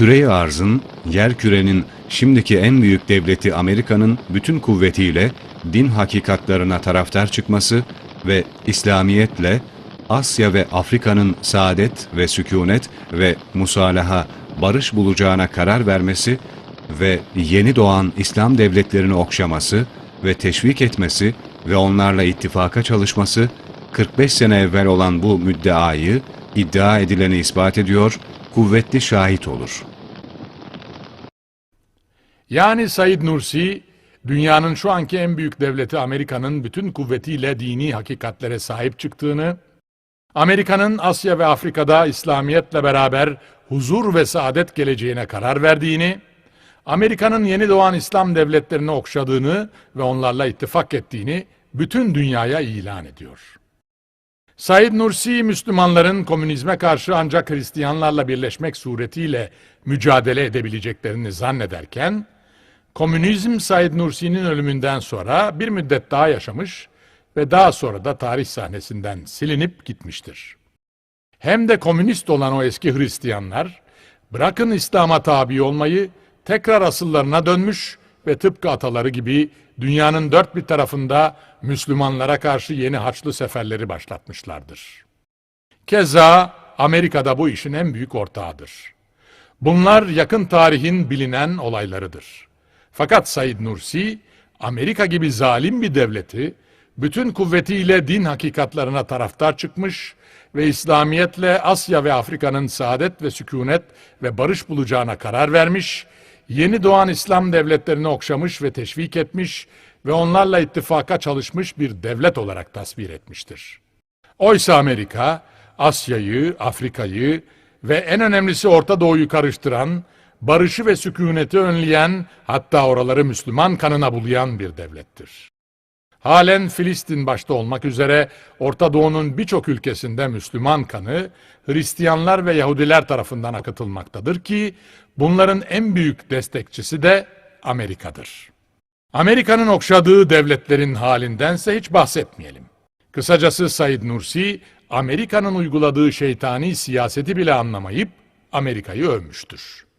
Küre-i arzın, yer kürenin şimdiki en büyük devleti Amerika'nın bütün kuvvetiyle din hakikatlarına taraftar çıkması ve İslamiyetle Asya ve Afrika'nın saadet ve sükunet ve musalaha, barış bulacağına karar vermesi ve yeni doğan İslam devletlerini okşaması ve teşvik etmesi ve onlarla ittifaka çalışması 45 sene evvel olan bu müddeayı iddia edileni ispat ediyor, kuvvetli şahit olur. Yani Said Nursi, dünyanın şu anki en büyük devleti Amerika'nın bütün kuvvetiyle dini hakikatlere sahip çıktığını, Amerika'nın Asya ve Afrika'da İslamiyetle beraber huzur ve saadet geleceğine karar verdiğini, Amerika'nın yeni doğan İslam devletlerini okşadığını ve onlarla ittifak ettiğini bütün dünyaya ilan ediyor. Said Nursi, Müslümanların komünizme karşı ancak Hristiyanlarla birleşmek suretiyle mücadele edebileceklerini zannederken, komünizm Said Nursi'nin ölümünden sonra bir müddet daha yaşamış ve daha sonra da tarih sahnesinden silinip gitmiştir. Hem de komünist olan o eski Hristiyanlar, bırakın İslam'a tabi olmayı, tekrar asıllarına dönmüş ve tıpkı ataları gibi dünyanın dört bir tarafında Müslümanlara karşı yeni haçlı seferleri başlatmışlardır. Keza Amerika'da bu işin en büyük ortağıdır. Bunlar yakın tarihin bilinen olaylarıdır. Fakat Said Nursi, Amerika gibi zalim bir devleti, bütün kuvvetiyle din hakikatlarına taraftar çıkmış ve İslamiyetle Asya ve Afrika'nın saadet ve sükunet ve barış bulacağına karar vermiş, yeni doğan İslam devletlerini okşamış ve teşvik etmiş ve onlarla ittifaka çalışmış bir devlet olarak tasvir etmiştir. Oysa Amerika, Asya'yı, Afrika'yı ve en önemlisi Orta Doğu'yu karıştıran, barışı ve sükuneti önleyen, hatta oraları Müslüman kanına bulayan bir devlettir. Halen Filistin başta olmak üzere Orta Doğu'nun birçok ülkesinde Müslüman kanı Hristiyanlar ve Yahudiler tarafından akıtılmaktadır ki bunların en büyük destekçisi de Amerika'dır. Amerika'nın okşadığı devletlerin halindense hiç bahsetmeyelim. Kısacası Said Nursi, Amerika'nın uyguladığı şeytani siyaseti bile anlamayıp Amerika'yı övmüştür.